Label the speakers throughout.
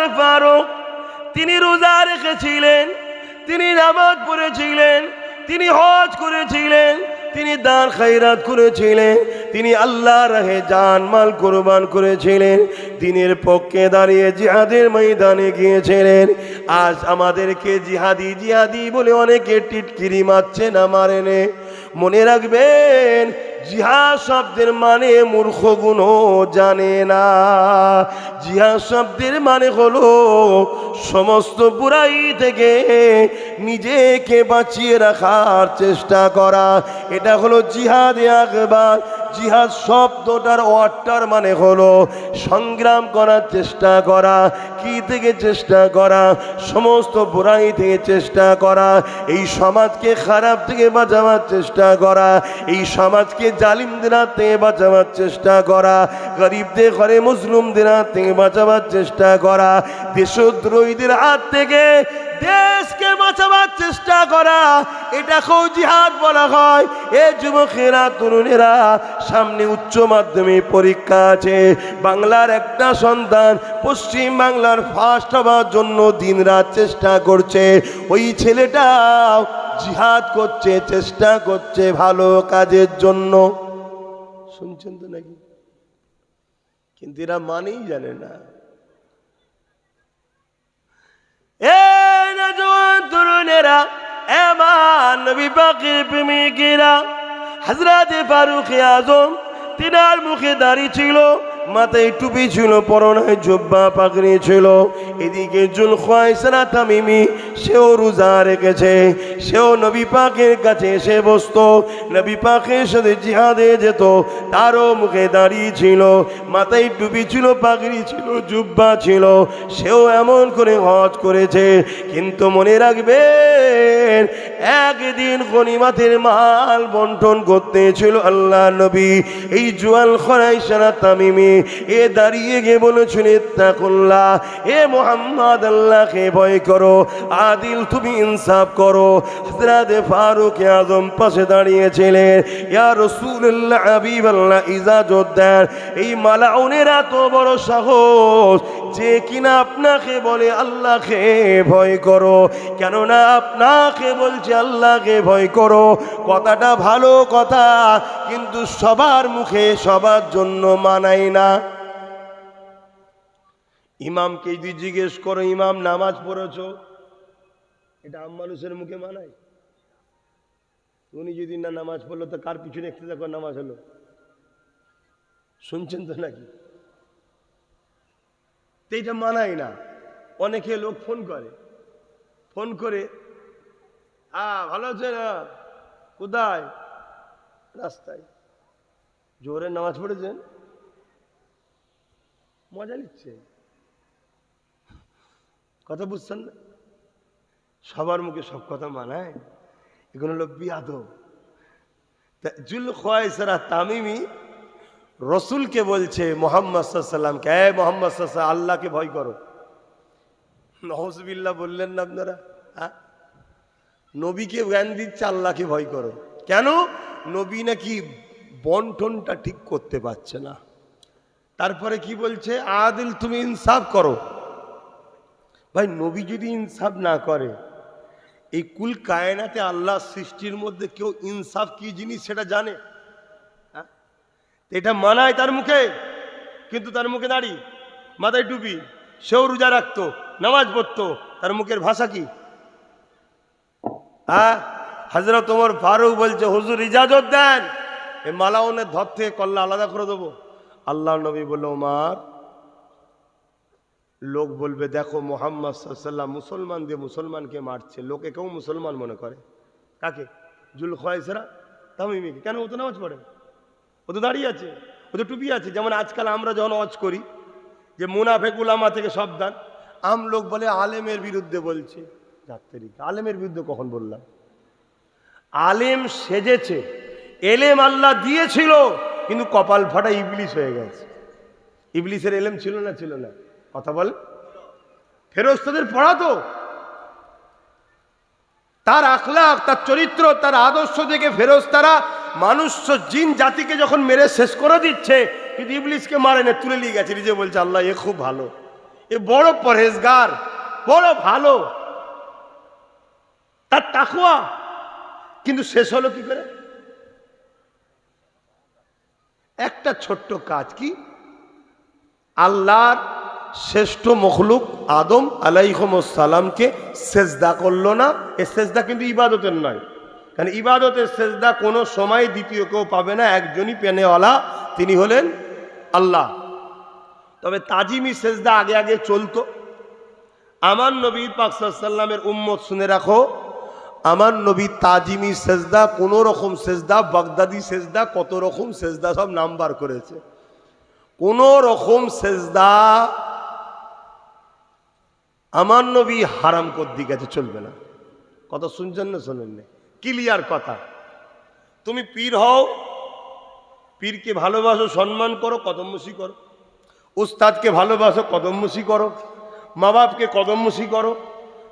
Speaker 1: উমার ফারুক। তিনি রোজা রেখেছিলেন, তিনি নামাজ পড়েছিলেন, তিনি হজ করেছিলেন, তিনি দান খাইরাত করেছিলেন, তিনি আল্লাহ রাহে জান মাল কোরবান করেছিলেন, দিনের পক্ষে দাঁড়িয়ে জিহাদের ময়দানে গিয়েছিলেন। আজ আমাদেরকে জিহাদি জিহাদি বলে অনেকে টিটকিরি মারছে না, মারেনে। মনে রাখবেন জিহাদ শব্দের মানে মূর্খ গুণ জানে না। জিহা শব্দের মানে হলো সমস্ত বুড়াই থেকে নিজেকে বাঁচিয়ে রাখার চেষ্টা করা। এটা হলো জিহাদে আকবার। জিহাদ শব্দটার অর্থটার মানে হলো সংগ্রাম করার চেষ্টা করা, কি থেকে চেষ্টা করা, সমস্ত বুড়াই থেকে চেষ্টা করা, এই সমাজকে খারাপ থেকে বাঁচাবার চেষ্টা করা, এই সমাজকে জালিমদের হাত বাঁচাবার চেষ্টা করা, গরিবদের ঘরে মুসলিমদের বাঁচাবার চেষ্টা করা, দেশদ্রোহীদের হাত থেকে দেশকে বাঁচাবার চেষ্টা করা, এটাকেও জিহাদ বলা হয়। এ যুবকেরা, তরুণেরা, সামনে উচ্চ মাধ্যমিক পরীক্ষা আছে। বাংলার একটা সন্তান পশ্চিম বাংলার ফার্স্ট হওয়ার জন্য দিনরাত চেষ্টা করছে। ওই ছেলেটাও জিহাদ করছে, চেষ্টা করছে ভালো কাজের জন্য। শুনছেন তো নাকি? কিন্তু এরা মানেই জানে না। আজম মুখে দাঁড়িয়ে ছিল, মাথায় টুপি ছিল ছিল। এদিকে সেও রোজা রেখেছে। সেও নবী পাকের কাছে এসে বসত। নবী পাকের সাথে জিহাদে যেত, তারও মুখে দাঁড়িয়ে ছিল, মাথায় টুপি ছিল, পাগড়ি ছিল, জুব্বা ছিল। সেও এমন করে হজ করেছে, কিন্তু মনে রাখবে একদিন গনিমাতের মাল বন্টন করতে ছিল আল্লাহ নবী। এই জুয়াল খরাই সারা তামিমি, এ দাঁড়িয়ে গিয়ে বলেছিল এ মোহাম্মদ আল্লাহকে ভয় করো, আদিল তুমি ইনসাফ করো। হযরত ফারুক আজম পাশে দাঁড়িয়েছিলেন। ইয়া রাসূলুল্লাহ, হাবিবাল্লাহ ইজাজত দেন এই মালাউনের এত বড় সাহস যে কিনা আপনাকে বলে আল্লাহকে ভয় করো। কেননা আপনাকে বলছে আল্লাহকে ভয় করো। কথাটা ভালো কথা, কিন্তু সবার মুখে সবার জন্য মানাই না। ইমামকে যদি জিজ্ঞেস করো, ইমাম নামাজ পড়েছো? এটা আম মানুষের মুখে মানায়। উনি যদি না নামাজ পড়ল, তো কার পিছনে একটু দেখো নামাজ হলো? শুনছেন তো নাকি? তো মানায় না। অনেকে লোক ফোন করে। ফোন করে, আ, ভালো আছে না? কোথায়? রাস্তায়। জোরে নামাজ পড়েছেন? মজা নিচ্ছে কথা বুঝছেন না? সবার মুখে সব কথা মানায়? এগুলো হলো বিয়াদব। জুল খোয়াইসারা তামিমি রসুলকে বলছে মোহাম্মদ সাল্লামকে, এ মোহাম্মদ সাল্লাম, আল্লাহকে ভয় করো। নহসবিল্লা বললেন না আপনারা? হ্যাঁ নবীকে জ্ঞান দিচ্ছে আল্লাহকে ভয় করো। কেন? নবী নাকি বন্টনটা ঠিক করতে পারছে না। তারপরে কি বলছে? আদিল, তুমি ইনসাফ করো। ভাই, নবী যদি ইনসাফ না করে এই কুল কায়নাতে আল্লাহ সৃষ্টির মধ্যে কেউ ইনসাফ কি জিনিস সেটা জানে? হ্যাঁ? এটা মানায় তার মুখে, কিন্তু তার মুখে দাঁড়ি, মাথায় টুপি, সেও রোজা রাখতো, নামাজ পড়তো, তার মুখের ভাষা কি? হ্যাঁ? হাজরত তোমার ফারুক বলছে, হুজুর, ইজাজত দেন। এ মালাউনের ধর থেকে কল্লা আলাদা করে দেবো। আল্লাহ নবী বলল, ওমার লোক বলবে, দেখো মোহাম্মদ সাল্লাম মুসলমান দিয়ে মুসলমানকে মারছে। লোকে কেউ মুসলমান মনে করে। কাকে? জুল খয়েসরা তামিমিকে। কেন? ও তো নামাজ পড়ে। ও তো দাঁড়িয়ে আছে, ও তো টুপি আছে। যেমন আজকাল আমরা যখন অজ করি, যে মুনাফেক উলামা থেকে সাবধান। আম লোক বলে, আলেমের বিরুদ্ধে বলছে। যাত্রী আলেমের বিরুদ্ধে কখন বললাম? আলেম সেজেছে, এলেম আল্লাহ দিয়েছিল, কিন্তু কপাল ফাটা ইবলিশ হয়ে গেছে। ইবলিশের এলেম ছিল না ছিল না। কথা বল। ফেরস্তাদের পড়াতো তার আখলাক তার চরিত্র, তার আদর্শ দেখে ফেরস্তারা মানুষ জিন, জাতিকে যখন মেরে শেষ করে দিচ্ছে, কিন্তু ইবলিসকে মারে না, তুলে নিয়ে গেছে। নিজে বলছে, আল্লাহ, এ খুব ভালো। এ বড় পরহেজগার, বড় ভালো। তার তাকুয়া কিন্তু শেষ হলো কি করে? একটা ছোট্ট কাজ কি? আল্লাহর শ্রেষ্ঠ মখলুক আদম আলাইহমসালামকে সেজদা করল না। এ সেজদা কিন্তু ইবাদতের নয়। কারণ ইবাদতের সেজদা কোনো সময় দ্বিতীয় কেউ পাবে না, একজনই পেনেওয়ালা, তিনি হলেন আল্লাহ। তবে তাজিমি সেজদা আগে আগে চলতো। আমার নবী পাকসাল্লামের উম্মত শুনে রাখো, আমার নবী তাজিমি সেজদা, কোনো রকম সেজদা, বাগদাদি সেজদা, কত রকম সেজদা সব নাম্বার করেছে। কোন রকম সেজদা আমার নবী হারাম করদি গেছে চলবে না। কথা শুনছেন না, শোনেন না। ক্লিয়ার কথা। তুমি পীর হও, পীরকে ভালোবাসো, সম্মান করো কদমমুসি করো। উস্তাদকে ভালোবাসো কদমমুসি করো। মা বাপকে কদমমুসি করো।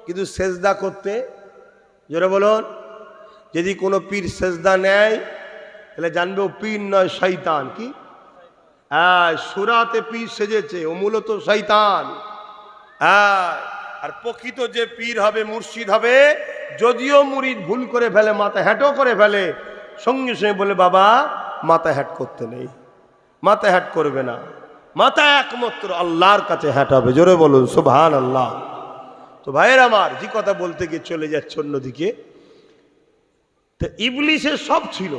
Speaker 1: কিন্তু সেজদা করতে, জোরে বলুন, যদি কোনো পীর সেজদা নেয়, তাহলে জানবে ও পীর নয় শৈতান কি? হ্যাঁ সুরাতে পীর সেজেছে, ও মূলত শৈতান হ্যাঁ আর প্রকৃত যে পীর হবে, মুর্শিদ হবে, যদিও মুরিদ ভুল করে ফেলে, মাথা হ্যাটও করে ফেলে, সঙ্গে সঙ্গে বলে, বাবা, মাথা হ্যাট করতে নেই, মাথা হ্যাট করবে না, মাথা একমাত্র আল্লাহর কাছে হ্যাট হবে। জোরে বলুন সুবহান আল্লাহ তো ভাইয়ের আমার, যে কথা বলতে গিয়ে চলে যাচ্ছে অন্যদিকে, তো ইবলিশের সব ছিল,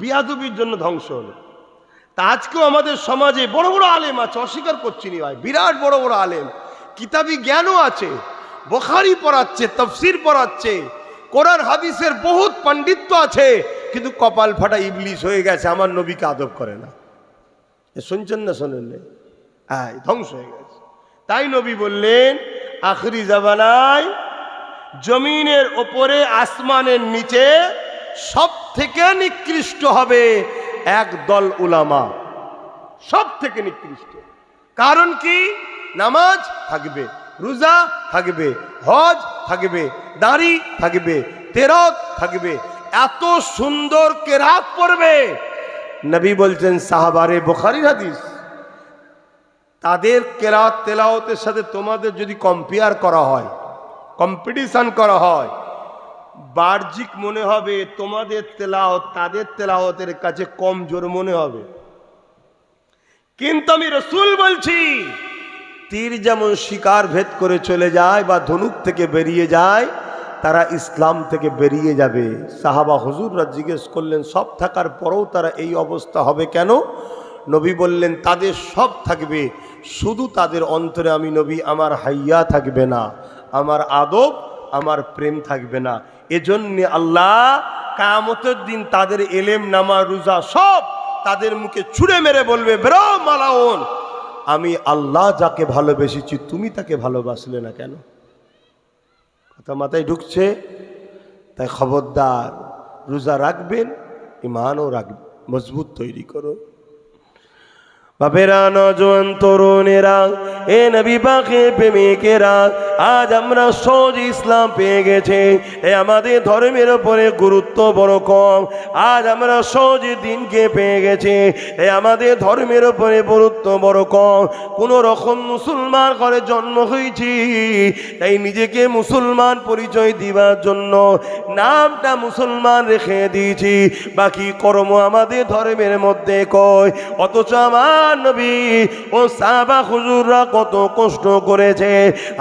Speaker 1: বিয়াদুবির জন্য ধ্বংস হলো। তা আজকেও আমাদের সমাজে বড় বড় আলেম আছে, অস্বীকার করছি নি ভাই, বিরাট বড় বড় আলেম। কিতাবি জ্ঞানও আছে, বোখারি পড়াচ্ছে, তফসির পড়াচ্ছে, কোরআন, হাদিসের বহুত পাণ্ডিত্য আছে, কিন্তু কপাল ফাটা ইবলিশ হয়ে গেছে, আমার নবীকে আদব করে না। শুনছেন না শোনেন হ্যাঁ ধ্বংস হয়ে গেছে। তাই নবী বললেন, আখরি জাবানায় জমিনের ওপরে, আসমানের নিচে সব থেকে নিকৃষ্ট হবে এক দল উলামা। সব থেকে নিকৃষ্ট। কারণ কি? নামাজ থাকবে, রোজা থাকবে, হজ থাকবে, দাড়ি থাকবে তেরত থাকবে। এত সুন্দর কেরাত পড়বে। নবী বলছেন, সাহাবারে বোখারি হাদিস, তাদের কেরাত তেলাওতের সাথে তোমাদের যদি কম্পেয়ার করা হয় কম্পিটিশন করা হয়, বাহ্যিক মনে হবে তোমাদের তেলাওত তাদের তেলাওতের কাছে কম জোর মনে হবে। কিন্তু আমি রসুল বলছি তীর যেমন শিকার ভেদ করে চলে যায় বা ধনুক থেকে বেরিয়ে যায়, তারা ইসলাম থেকে বেরিয়ে যাবে। সাহাবা হুজুররা জিজ্ঞেস করলেন, সব থাকার পরেও তারা এই অবস্থা হবে কেন? নবী বললেন, তাদের সব থাকবে, শুধু তাদের অন্তরে আমি নবী, আমার হাইয়া থাকবে না, আমার আদব, আমার প্রেম থাকবে না। এজন্যে আল্লাহ কামতের দিন তাদের এলেম নামা রোজা সব তাদের মুখে ছুঁড়ে মেরে বলবে, বেরো মালাউন। আমি আল্লাহ যাকে ভালোবেসেছি, তুমি তাকে ভালোবাসলে না কেন? কথা মাথায় ঢুকছে, তাই খবরদার রোজা রাখবেন ইমানও রাখবেন, মজবুত তৈরি করো বাপেরা নজওয়ান তরুণেরা, এ নবী পাখে প্রেমিকেরা, আজ আমরা সহজ ইসলাম পেয়ে গেছে। এ আমাদের ধর্মের উপরে গুরুত্ব বড় কম। আজ আমরা সহজ দিনকে পেয়ে গেছে। এ আমাদের ধর্মের উপরে গুরুত্ব বড় কম। কোন রকম মুসলমান ঘরে জন্ম হয়েছি, তাই নিজেকে মুসলমান পরিচয় দিবার জন্য নামটা মুসলমান রেখে দিয়েছি। বাকি কর্ম আমাদের ধর্মের মধ্যে কয়, অথচ আমার নবী। ও সাবা হুজুররা কত কষ্ট করেছে।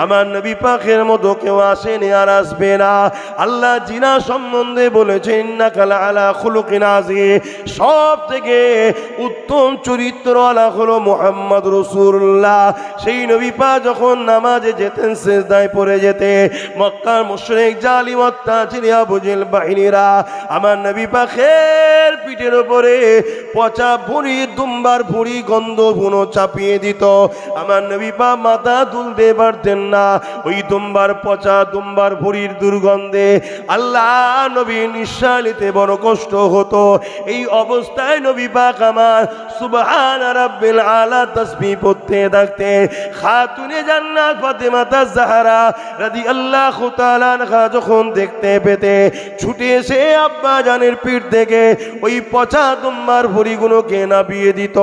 Speaker 1: আমার নবী পাখের মতো কেউ আসেনি আর আসবে না। আল্লাহ জিনা সম্বন্ধে বলেছেন না কালা আলা সব থেকে উত্তম হলো মোহাম্মদ রসুল্লাহ সেই নবী পা যখন নামাজে যেতেন শেষদায় পড়ে যেতে, মক্কার মুশরিক, জালিম, অত্যাচারী আবুজেল বাহিনীরা আমার নবী পাখের পিঠের উপরে পচা ভুঁড়ি, দুম্বার ভুঁড়ি গন্ধ ভুনো চাপিয়ে দিত। আমার নবী পা মাথা তুলতে পারতেন না। ওই দুম্বার পচা দুম্বার ভুঁড়ির দুর্গন্ধে আল্লাহ নবী নিঃশ্বাস নিতে বড় কষ্ট হতো। এই অবস্থায় নবী পাক আমার সুবহান রাব্বিল আলা তাসবিহ পড়তে থাকতে খাতুনে জান্নাত ফাতেমা তাজহারা রাদিয়াল্লাহু তাআলা আনহা যখন দেখতে পেতে ছুটে এসে আব্বা জানের পিঠ থেকে ওই পচা দুম্বার ভুঁড়িগুলোকে নাবিয়ে দিত।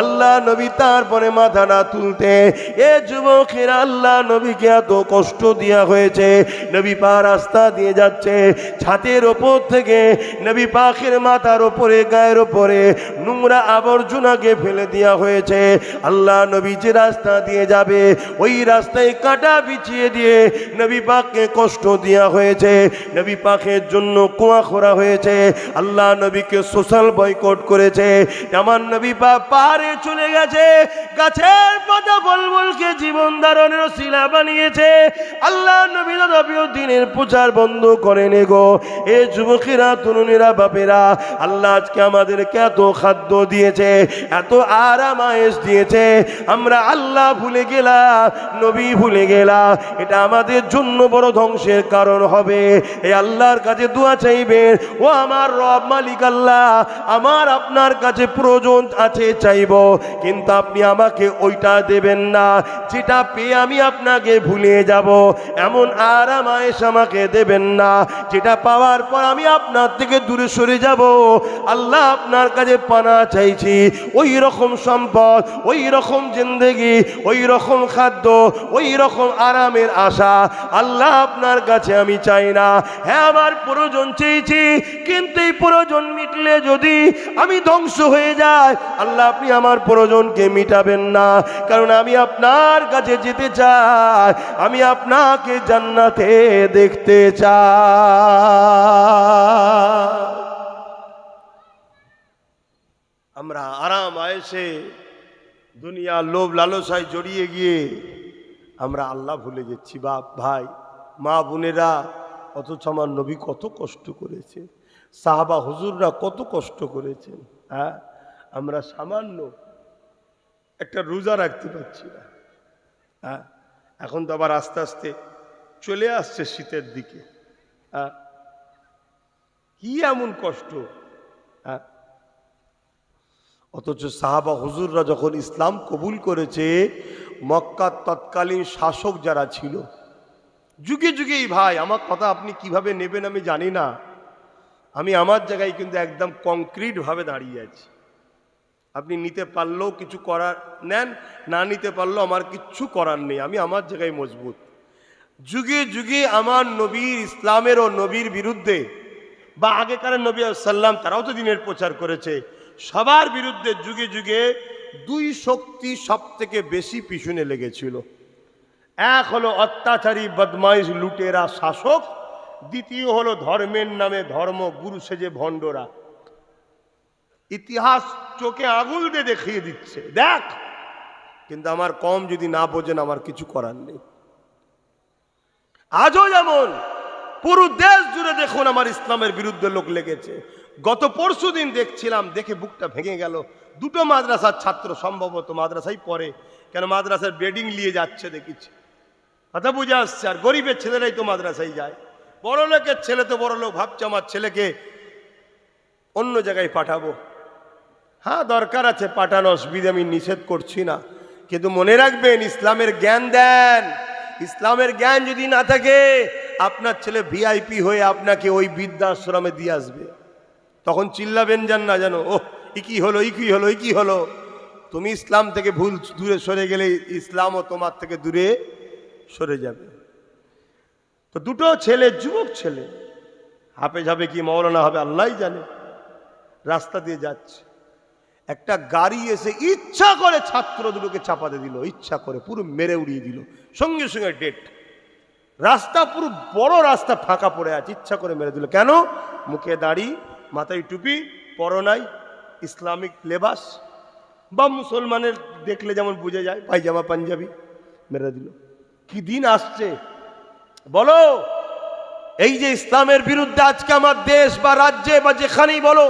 Speaker 1: আল্লাহ আল্লাহ নবী তারপরে মাথা না তুলতে। এ যুবকেরা আল্লাহ নবীকে এত কষ্ট দেওয়া হয়েছে। নবী পা রাস্তা দিয়ে যাচ্ছে, ছাতের ওপর থেকে নবী পাখির মাথার ওপরে, গায়ের ওপরে নোংরা আবর্জনাকে ফেলে দেওয়া হয়েছে। আল্লাহ নবী যে রাস্তা দিয়ে যাবে, ওই রাস্তায় কাটা বিছিয়ে দিয়ে নবী পাককে কষ্ট দেওয়া হয়েছে। নবী পাখের জন্য কুয়া খোরা হয়েছে। আল্লাহ নবীকে সোশ্যাল বয়কট করেছে। আমার নবী পাক পাহাড়ে চলে গেছে। গাছের পাতা বলবলকে জীবন ধারণের শিলা বানিয়েছে। আল্লাহ নবী দিনের প্রচার বন্ধ করেন গো। এ যুবকেরা, তরুণীরা, বাপেরা, আল্লাহ আজকে আমাদেরকে এত খাদ্য দিয়েছে, এত আরাম আয়েস দিয়েছে। আমরা আল্লাহ ভুলে গেলাম, নবী ভুলে গেলাম। এটা আমাদের জন্য বড় ধ্বংসের কারণ হবে। এই আল্লাহর কাছে দোয়া চাইবেন, ও আমার রব মালিক আল্লাহ, আমার আপনার কাছে প্রয়োজন আছে, চাইব। কিন্তু আপনি আমাকে ওইটা দেবেন না। যেটা পেয়ে আমি আপনাকে ভুলে যাব, এমন আরাম আয়েস আমাকে দেবেন না। যেটা পাওয়ার পর আমি আপনার থেকে দূরে সরে যাব। আল্লাহ আপনার কাছে পানা চাইছি। ওই রকম সম্পদ, ওই রকম জিন্দেগি, ওই রকম খাদ্য, ওই রকম আরামের আশা আল্লাহ আপনার কাছে আমি চাই না। হ্যাঁ আমার প্রয়োজন চেয়েছি, কিন্তু এই প্রয়োজন মিটলে যদি আমি ধ্বংস হয়ে যাই, আল্লাহ আপনি আমার প্রয়োজনকে মিটাবেন না। কারণ আমি আপনার কাছে যেতে চাই, আমি আপনাকে জান্নাতে দেখতে চাই। আমরা আরাম আয়েসে দুনিয়া লোভ, লালসায় জড়িয়ে গিয়ে আমরা আল্লাহ ভুলে যাচ্ছি। বাপ, ভাই, মা বোনেরা অথচ আমার নবী কত কষ্ট করেছে সাহাবা, হুজুররা কত কষ্ট করেছেন। হ্যাঁ আমরা সামান্য একটা রোজা রাখতে পারছি না। হ্যাঁ? এখন তো আবার আস্তে আস্তে চলে আসছে শীতের দিকে। হ্যাঁ? কি এমন কষ্ট? হ্যাঁ? অথচ সাহাবা হুজুররা যখন ইসলাম কবুল করেছে, মক্কার তৎকালীন শাসক যারা ছিল, যুগে যুগেই ভাই, আমার কথা আপনি কীভাবে নেবেন আমি জানি না। আমি আমার জায়গায় কিন্তু একদম কংক্রিটভাবে দাঁড়িয়ে আছি। আপনি নিতে পারলেও কিছু করার, নেন, না নিতে পারলেও আমার কিচ্ছু করার নেই, আমি আমার জায়গায় মজবুত। যুগে যুগে আমার নবীর ইসলামের ও নবীর বিরুদ্ধে বা আগেকার নবী সাল্লাম তারাও তো দিনের প্রচার করেছে, সবার বিরুদ্ধে যুগে যুগে দুই শক্তি সব থেকে বেশি পিছনে লেগেছিল। এক হলো অত্যাচারী, বদমাইশ, লুটেরা, শাসক, দ্বিতীয় হলো ধর্মের নামে ধর্ম গুরু সেজে ভণ্ডরা। ইতিহাস চোখে আঙুল দিয়ে দেখিয়ে দিচ্ছে। দেখ, কিন্তু আমার কম যদি না বোঝেন, আমার কিছু করার নেই। আজও যেমন পুরো দেশ জুড়ে দেখুন আমার ইসলামের বিরুদ্ধে লোক লেগেছে। গত পরশু দিন দেখছিলাম, দেখে বুকটা ভেঙে গেল। দুটো মাদ্রাসার ছাত্র সম্ভবত মাদ্রাসায় পড়ে, কেন মাদ্রাসার বেডিং নিয়ে যাচ্ছে দেখেছি। কথা বুঝে আসছে, আর গরিবের ছেলেরাই তো মাদ্রাসায় যায়। বড় লোকের ছেলে তো বড় লোক ভাবছে আমার ছেলেকে অন্য জায়গায় পাঠাবো। হ্যাঁ দরকার আছে, পাঠানো অসুবিধা আমি নিষেধ করছি না। কিন্তু মনে রাখবেন, ইসলামের জ্ঞান দেন। ইসলামের জ্ঞান যদি না থাকে, আপনার ছেলে ভিআইপি হয়ে আপনাকে ওই বৃদ্ধাশ্রমে দিয়ে আসবে। তখন চিল্লাবেন যান না জানো ও ই কি হলো ই কি হলো ই কি হলো? তুমি ইসলাম থেকে ভুল দূরে সরে গেলে ইসলামও তোমার থেকে দূরে সরে যাবে। তো দুটো ছেলে, যুবক ছেলে, হাফেজ হবে কি, মৌলানা হবে আল্লাহ জানে। রাস্তা দিয়ে যাচ্ছে। একটা গাড়ি এসে ইচ্ছা করে ছাত্র দুটোকে চাপাতে দিল, ইচ্ছা করে পুরো মেরে উড়িয়ে দিল। সঙ্গে সঙ্গে ডেট। রাস্তা পুরো বড় রাস্তা ফাঁকা পড়ে আছে, ইচ্ছা করে মেরে দিল। কেন? মুখে দাড়ি, মাথায় টুপি, পরনাই, ইসলামিক লেবাস, বা মুসলমানের দেখলে যেমন বুঝে যায়, পায়জামা, পাঞ্জাবি, মেরে দিল। কি দিন আসছে? বলো, এই যে ইসলামের বিরুদ্ধে আজকে আমার দেশ বা রাজ্যে বা যেখানেই বলো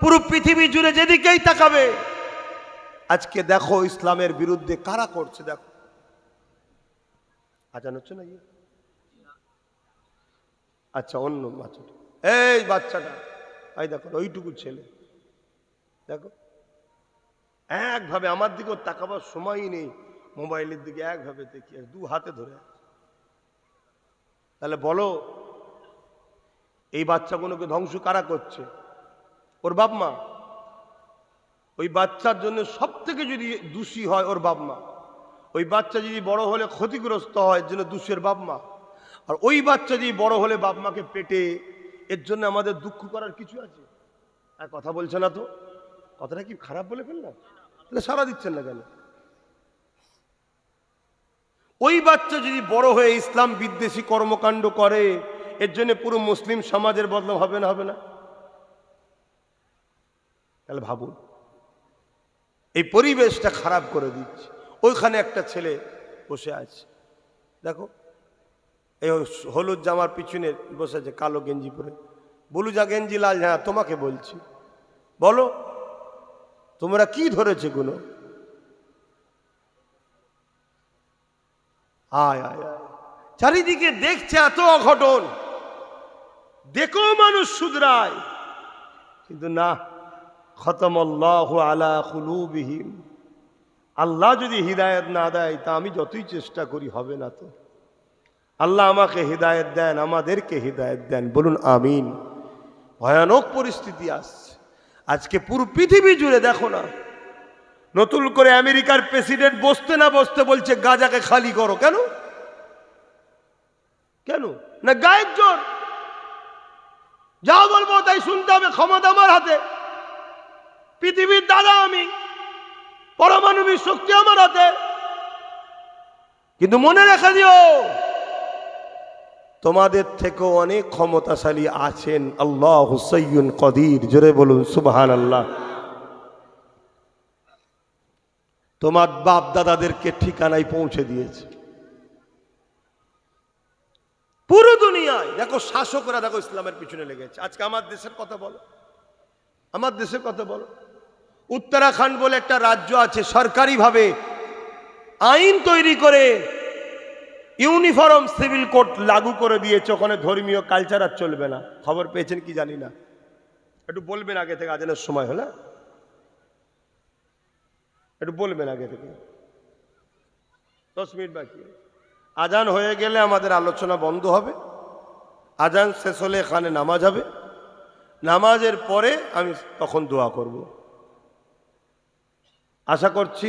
Speaker 1: পুরো পৃথিবী জুড়ে যেদিকেই তাকাবে। আজকে দেখো ইসলামের বিরুদ্ধে কারা করছে, দেখো। আজান হচ্ছে না আচ্ছা অন্য বাচ্চাটা এই বাচ্চাটা। এই দেখো, ওইটুকু ছেলে। দেখো। একভাবে আমার দিকেও তাকাবার সময়ই নেই। মোবাইলের দিকে একভাবে দেখি দু হাতে ধরে। তাহলে বলো, এই বাচ্চাগুলোকে ধ্বংস কারা করছে? ওর বাপ মা। ওই বাচ্চার জন্য সব থেকে যদি দোষী হয় ওর বাপ মা। ওই বাচ্চা যদি বড় হলে ক্ষতিগ্রস্ত হয় জন্য দোষের বাপ মা। আর ওই বাচ্চা যদি বড় হলে বাপ মাকে পেটে, এর জন্য আমাদের দুঃখ করার কিছু আছে? আর কথা বলছে না তো? কথাটা কি খারাপ বলে ফেললাম? তাহলে সারা দিচ্ছেন না কেন? ওই বাচ্চা যদি বড় হয়ে ইসলাম বিদ্বেষী কর্মকাণ্ড করে, এর জন্য পুরো মুসলিম সমাজের বদলাম হবে না হবে না? তাহলে ভাবুন। এই পরিবেশটা খারাপ করে দিচ্ছে। ওইখানে একটা ছেলে বসে আছে। দেখো, এই হলুদ জামার পিছনে বসে আছে কালো গেঞ্জি পরে। বলু যা গেঞ্জি, লাল হ্যাঁ তোমাকে বলছি। বলো, তোমরা কি ধরেছে গুলো আয় আয় আয়। চারিদিকে দেখছে এত অঘটন। দেখো মানুষ শুধরায়। কিন্তু না খতম আল্লাহ আলা কুলুবিহিম আল্লাহ যদি হৃদায়ত না দেয়, তা আমি যতই চেষ্টা করি, হবে না তো। আল্লাহ আমাকে হৃদায়ত দেন, আমাদেরকে হৃদায়ত দেন, বলুন আমিন। ভয়ানক পরিস্থিতি আসছে। আজকে পুরো পৃথিবী জুড়ে দেখো না। নতুন করে আমেরিকার প্রেসিডেন্ট বসতে না বসতে বলছে, গাজাকে খালি করো, কেন? কেন? না গায়ের জোর। যা বলব তাই শুনতে হবে, ক্ষমতা আমার হাতে। পৃথিবীর দাদা আমি, পরমাণবিক শক্তি আমার হাতে। কিন্তু মনে রেখে দিও, তোমাদের থেকেও অনেক ক্ষমতাশালী আছেন আল্লাহ হুসাইন কদির। জোরে বলুন সুবহান আল্লাহ তোমার বাপ দাদাদেরকে ঠিকানায় পৌঁছে দিয়েছে। পুরো দুনিয়ায়, দেখো শাসকরা, দেখো ইসলামের পিছনে লেগেছে। আজকে আমার দেশের কথা বলো। আমার দেশের কথা বলো। উত্তরাখণ্ড বলে একটা রাজ্য আছে, সরকারিভাবে আইন তৈরি করে ইউনিফর্ম সিভিল কোড লাগু করে দিয়েছে, ওখানে ধর্মীয় কালচার আর চলবে না। খবর পেয়েছেন কি জানি না। একটু বলবেন আগে থেকে, আজানের সময় হলে। একটু বলবেন আগে থেকে। দশ মিনিট বাকি। আজান হয়ে গেলে আমাদের আলোচনা বন্ধ হবে। আজান শেষ হলে এখানে নামাজ হবে। নামাজের পরে আমি তখন দোয়া করব। আশা করছি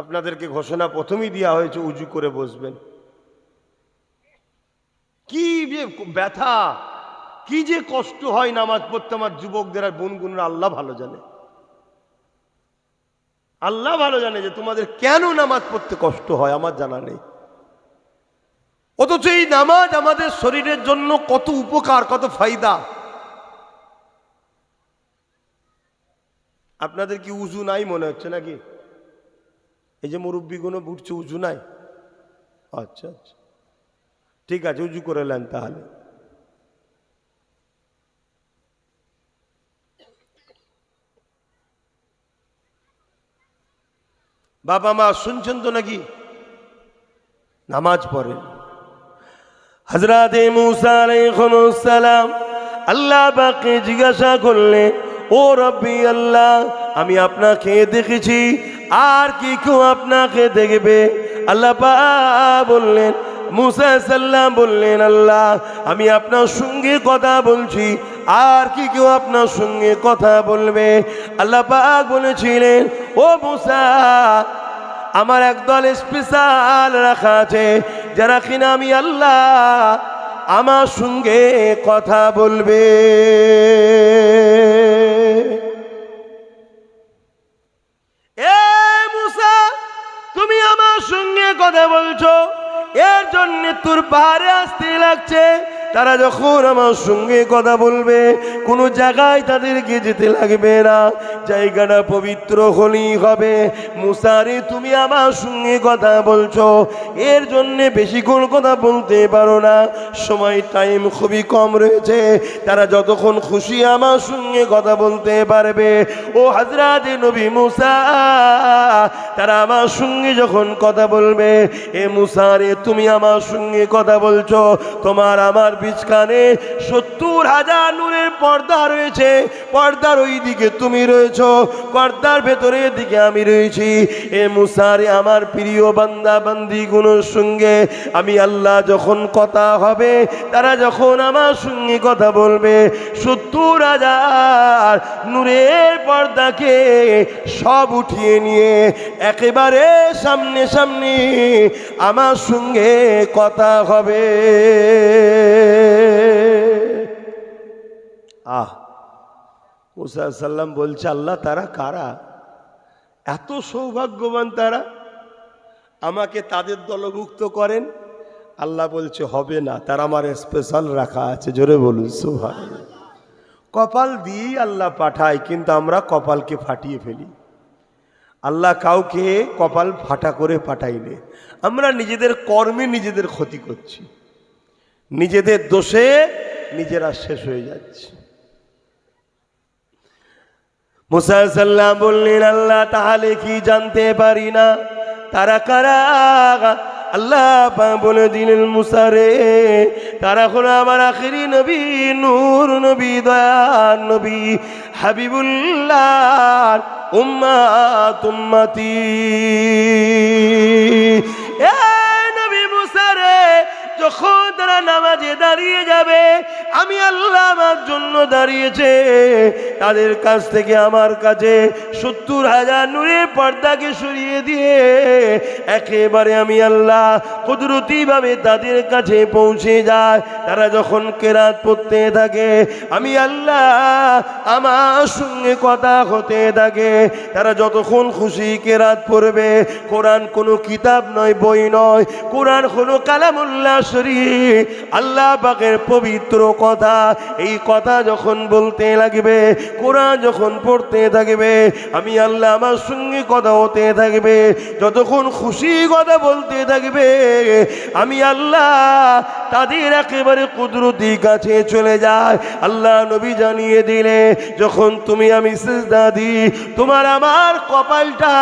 Speaker 1: আপনাদেরকে ঘোষণা প্রথমেই দেওয়া হয়েছে, উজু করে বসবেন। কি যে ব্যথা, কি যে কষ্ট হয় নামাজ পড়তে আমার যুবকদের আর বোনগুনরা, আল্লাহ ভালো জানে। আল্লাহ ভালো জানে যে তোমাদের কেন নামাজ পড়তে কষ্ট হয়, আমার জানা নেই। অথচ এই নামাজ আমাদের শরীরের জন্য কত উপকার, কত ফায়দা। আপনাদের কি উজু নাই মনে হচ্ছে নাকি? এই যে মুরব্বীগুলো বুঝছে উজু নাই? আচ্ছা আচ্ছা। ঠিক আছে, উজু করে নেন তাহলে। বাবা মা, শুনছেন তো নাকি? নামাজ পড়েন। হজরত মুসা আলাইহিসসালাম আল্লাহ বাকে জিজ্ঞাসা করলেন ও রব্বি আল্লাহ, আমি আপনাকে দেখেছি, আর কি কেউ আপনাকে দেখবে? আল্লাহ বললেন, মুসা সাল্লাম বললেন, আল্লাহ, আমি আপনার সঙ্গে কথা বলছি, আর কি কেউ আপনার সঙ্গে কথা বলবে? আল্লাহ পাক বলেছিলেন, ও মুসা, আমার একদল স্পেশাল রাখা আছে, যারা কিনা আমি আল্লাহ আমার সঙ্গে কথা বলবে। তারা যখন আমার সঙ্গে কথা বলবে, কোনো জায়গায় তাদেরকে যেতে লাগবে না। জায়গাটা পবিত্র হলেই হবে। মুসারে, তুমি আমার সঙ্গে কথা বলছো। এর জন্য বেশিক্ষণ কথা বলতে পারো না। সময় টাইম খুবই কম রয়েছে। তারা যতক্ষণ খুশি আমার সঙ্গে কথা বলতে পারবে। ও হাজরাতে নবী মুসা, তারা আমার সঙ্গে যখন কথা বলবে এ মুসারে, তুমি আমার সঙ্গে কথা বলছো। তোমার আমার বিছখানে সত্তর হাজার নূরের পর্দা রয়েছে। পর্দার ওই দিকে তুমি রয়েছ, পর্দার ভেতরের দিকে আমি রয়েছি। এ মুসারে আমার প্রিয় বান্দা, বান্দিগুলোর সঙ্গে আমি আল্লাহ যখন কথা হবে, তারা যখন আমার সঙ্গে কথা বলবে, সত্তর হাজার নূরের পর্দাকে সব উঠিয়ে নিয়ে একেবারে সামনে সামনে আমার সঙ্গে কথা হবে। আহ, মুসা সাল্লাম বলছে, আল্লাহ তারা কারা? এত সৌভাগ্যবান তারা। আমাকে তাদের দলভুক্ত করেন। আল্লাহ বলছে, হবে না, তারা আমার স্পেশাল রাখা আছে, জোরে বলুন সুভান কপাল দিয়েই আল্লাহ পাঠায়, কিন্তু আমরা কপালকে ফাটিয়ে ফেলি। আল্লাহ কাউকে কপাল ফাটা করে পাঠাইলে। আমরা নিজেদের কর্মে নিজেদের ক্ষতি করছি। নিজেদের দোষে নিজেরা শেষ হয়ে যাচ্ছে। মুসাল্লাহ বললেন, আল্লাহ তাহলে কি জানতে পারি না? তারা কারা? আল্লাহ বলে দিলেন মুসারে তারা হলো আমার আখেরি নবী, নূর নবী দয়ার নবী, হাবিবুল্লাহ উম্মা তুম্মাতি এ নবী মুসারে যখন তারা নামাজে দাঁড়িয়ে যাবে, আমি আল্লাহ আমার জন্য দাঁড়িয়েছে। তাদের কাছ থেকে আমার কাছে সত্তর হাজার নূরের পর্দাকে সরিয়ে দিয়ে একেবারে আমি আল্লাহ কুদরতিভাবে তাদের কাছে পৌঁছে যায় তারা যখন কেরাত পড়তে থাকে, আমি আল্লাহ আমার সঙ্গে কথা হতে থাকে। তারা যতক্ষণ খুশি কেরাত পড়বে, কোরআন কোনো কিতাব নয়, বই নয়, কোরআন কোনো কালামুল্লাহ শরীফ, আল্লাহ পাকের পবিত্র কথা। এই কথা যখন বলতে লাগবে, কোরআন যখন পড়তে থাকবে, আমি আল্লাহ আমার সঙ্গে কথা হতে থাকবে, যতক্ষণ খুশি কথা বলতে থাকবে, আমি আল্লাহ তাদের একেবারে কুদরতি কাছে চলে যায় আল্লাহ নবী জানিয়ে দিলে, যখন তুমি আমি দিই, তোমার আমার কপালটা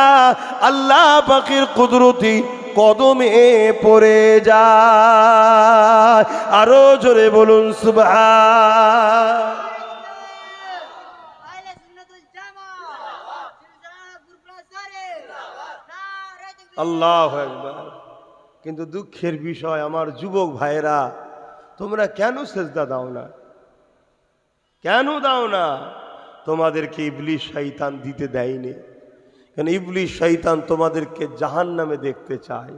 Speaker 1: আল্লাহ পাখির কুদরতি কদমে পড়ে যায়। আরও জোরে বলুন আল্লাহ একবার কিন্তু দুঃখের বিষয়, আমার যুবক ভাইয়েরা, তোমরা কেন সেজদা দাও না? কেন দাও না? তোমাদেরকে ইবলিশ শৈতান দিতে দেয়নি। কেন ইবলিশ শৈতান তোমাদেরকে জাহান নামে দেখতে চায়।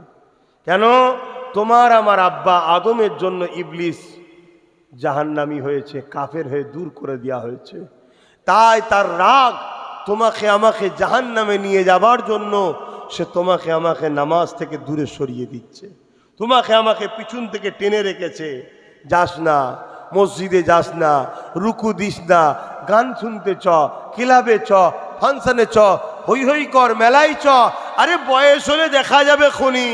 Speaker 1: কেন? তোমার আমার আব্বা আদমের জন্য ইবলিশ জাহান্নামি হয়েছে, কাফের হয়ে দূর করে দেওয়া হয়েছে। তাই তার রাগ তোমাকে আমাকে জাহান নামে নিয়ে যাবার জন্য সে তোমাকে আমাকে নামাজ থেকে দূরে সরিয়ে দিচ্ছে। তোমাকে আমাকে পিছন থেকে টেনে রেখেছে। যাস না, মসজিদে যাস না, রুকু দিস না, গান শুনতে চ, ক্লাবে চ, ফাংশনে চ হই হই কর, মেলাই চ। আরে বয়স হলে দেখা যাবে খনি।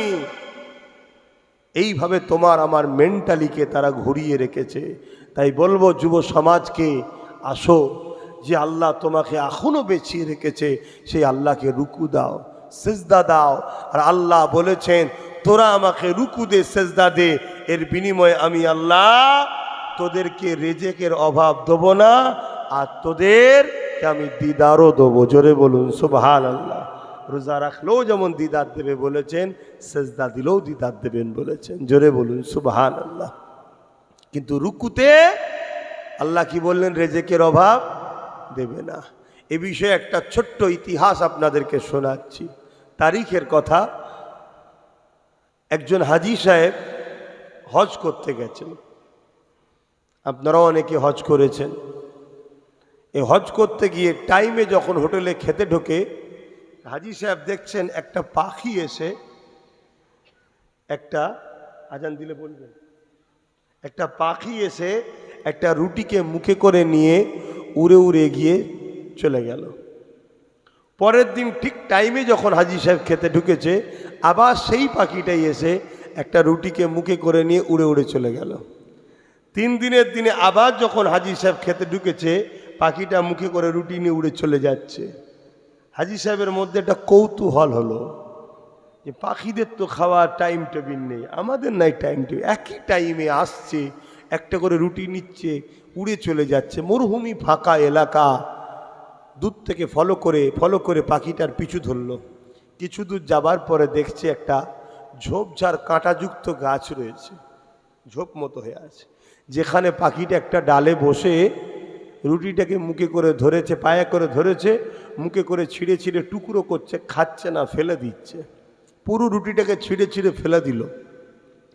Speaker 1: এইভাবে তোমার আমার মেন্টালিকে তারা ঘুরিয়ে রেখেছে। তাই বলব যুব সমাজকে, আসো, যে আল্লাহ তোমাকে এখনও বেঁচিয়ে রেখেছে, সেই আল্লাহকে রুকু দাও, সেজদা দাও। আর আল্লাহ বলেছেন, তোরা আমাকে রুকু দে, সেজদা দে। এর বিনিময়ে আমি আল্লাহ তোদেরকে রেজেকের অভাব দেবো না, আর তোদেরকে আমি দিদারও দেবো, জোরে বলুন সুবহান আল্লাহ রোজা রাখলেও যেমন দিদার দেবে বলেছেন, সেজদা দিলেও দিদার দেবেন বলেছেন, জোরে বলুন সুবহান আল্লাহ কিন্তু রুকুতে আল্লাহ কি বললেন, রেজেকের অভাব দেবে না। এ বিষয়ে একটা ছোট্ট ইতিহাস আপনাদেরকে শোনাচ্ছি। তারিখের কথা, একজন হাজি সাহেব হজ করতে গেছেন। আপনারাও অনেকে হজ করেছেন। এই হজ করতে গিয়ে টাইমে যখন হোটেলে খেতে ঢোকে, হাজি সাহেব দেখছেন একটা পাখি এসে একটা, আজান দিলে বলবেন, একটা পাখি এসে একটা রুটিকে মুখে করে নিয়ে উড়ে উড়ে গিয়ে চলে গেল। পরের দিন ঠিক টাইমে যখন হাজি সাহেব খেতে ঢুকেছে, আবার সেই পাখিটাই এসে একটা রুটিকে মুখে করে নিয়ে উড়ে উড়ে চলে গেল। তিন দিনের দিনে আবার যখন হাজি সাহেব খেতে ঢুকেছে পাখিটা মুখে করে রুটি নিয়ে উড়ে চলে যাচ্ছে। হাজি সাহেবের মধ্যে একটা কৌতূহল হলো যে পাখিদের তো খাওয়ার টাইম টেবিল নেই, আমাদের নাই টাইম টেবিল একই টাইমে আসছে, একটা করে রুটি নিচ্ছে, উড়ে চলে যাচ্ছে। মরুভূমি ফাঁকা এলাকা, দূর থেকে ফলো করে ফলো করে পাখিটার পিছু ধরলো। কিছু দূর যাবার পরে দেখছে একটা ঝোপঝাড় কাঁটাযুক্ত গাছ রয়েছে, ঝোপ মতো হয়ে আছে, যেখানে পাখিটা একটা ডালে বসে রুটিটাকে মুখে করে ধরেছে, পায়ে করে ধরেছে, মুখে করে ছিঁড়ে ছিঁড়ে টুকরো করছে, খাচ্ছে না, ফেলে দিচ্ছে। পুরো রুটিটাকে ছিঁড়ে ছিঁড়ে ফেলে দিল।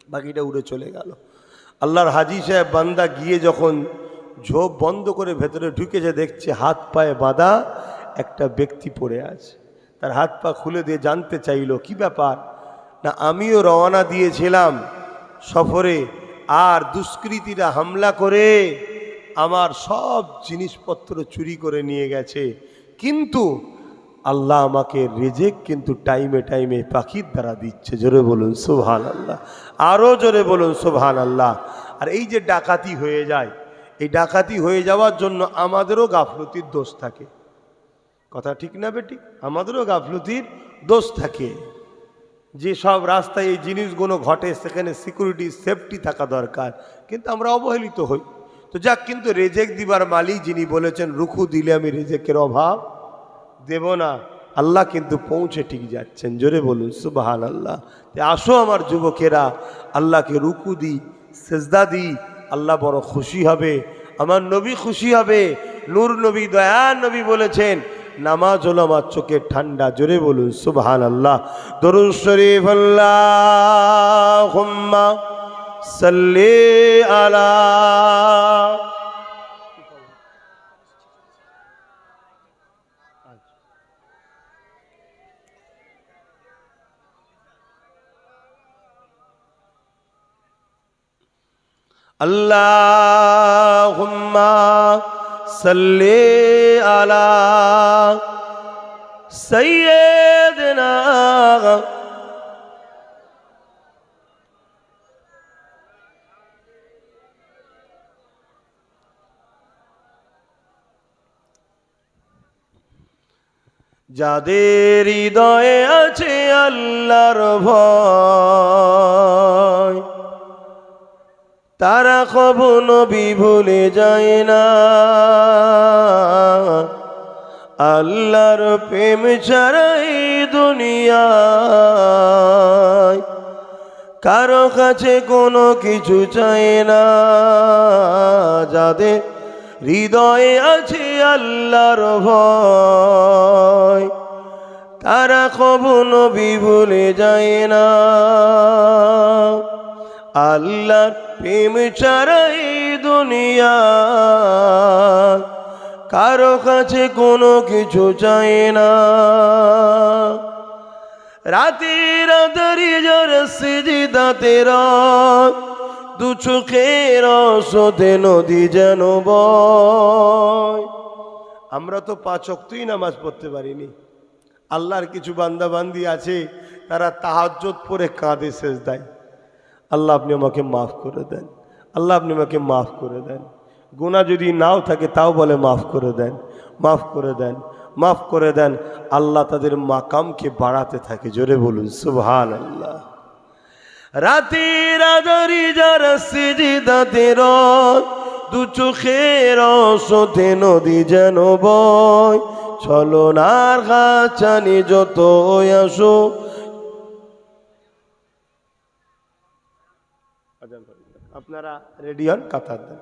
Speaker 1: বাকিটা উড়ে চলে গেল। আল্লাহর হাজি সাহেব বান্দা গিয়ে যখন ঝোপ বন্ধ করে ভেতরে ঢুকেছে, দেখছে হাত পায়ে বাঁধা একটা ব্যক্তি পড়ে আছে। তার হাত পা খুলে দিয়ে জানতে চাইলো, কি ব্যাপার? না, আমিও রওনা দিয়েছিলাম সফরে, আর দুষ্কৃতীরা হামলা করে আমার সব জিনিসপত্র চুরি করে নিয়ে গেছে। কিন্তু আল্লাহ আমাকে রেজেক কিন্তু টাইমে টাইমে পাখির দ্বারা দিচ্ছে। জোরে বলুন সোভান আল্লাহ আরও জোরে বলুন সোভান আল্লাহ আর এই যে ডাকাতি হয়ে যায়, এই ডাকাতি হয়ে যাওয়ার জন্য আমাদেরও গাফলতির দোষ থাকে। কথা ঠিক না বেটি? আমাদেরও গাফলতির দোষ থাকে। যে সব রাস্তায় এই জিনিসগুলো ঘটে, সেখানে সিকিউরিটি সেফটি থাকা দরকার। কিন্তু আমরা অবহেলিত হই। তো যাক, কিন্তু রেজেক দিবার মালিক যিনি বলেছেন, রুখু দিলে আমি রেজেকের অভাব দেব না। আল্লাহ কিন্তু পৌঁছে ঠিক যাচ্ছেন। জোরে বলুন সুবাহান আল্লাহ আসো আমার যুবকেরা, আল্লাহকে রুকু দিই সেজদা দিই আল্লাহ বড় খুশি হবে, আমার নবী খুশি হবে। নূর নবী দয়া নবী বলেছেন, নামাজ হলো আমার চোখের ঠান্ডা। জোরে বলুন সুবহান আল্লাহ দরুন শরীফ আল্লাহ صلي على اللهم صل على سيدنا যাদের হৃদয়ে আছে আল্লাহর ভয়, তারা কবু নবী ভুলে যায় না। আল্লাহর প্রেম ছাড়াই দুনিয়ায় কারও কাছে কোনো কিছু চায় না। যাদের হৃদয়ে আছে আল্লাহর ভয়। তারা কবু নবী ভুলে যায় না। আল্লাহ প্রেম ছাড়াই দুনিয়া। কারও কাছে কোনো কিছু চায় না। রাতের রাতারি জর সিজিদাতে রাত দু চোখের সতে নদী যেন বয়। আমরা তো পাঁচ অক্তই নামাজ পড়তে পারিনি। আল্লাহর কিছু বান্দা বান্দি আছে, তারা তাহাজ্জত পরে কাঁদে শেষ দেয় আল্লাহ আপনি আমাকে মাফ করে দেন। আল্লাহ আপনি আমাকে মাফ করে দেন। গুণা যদি নাও থাকে, তাও বলে মাফ করে দেন। মাফ করে দেন। মাফ করে দেন। আল্লাহ তাদের মাকামকে বাড়াতে থাকে। জোরে বলুন সুবহান আল্লাহ রাতি রাজারি যারা সিজিদাতে রয় দু চোখের সতে নদী যেন বয়। ছলনার গাছানি যত আসো আপনারা রেডি হন? কাতার দেন।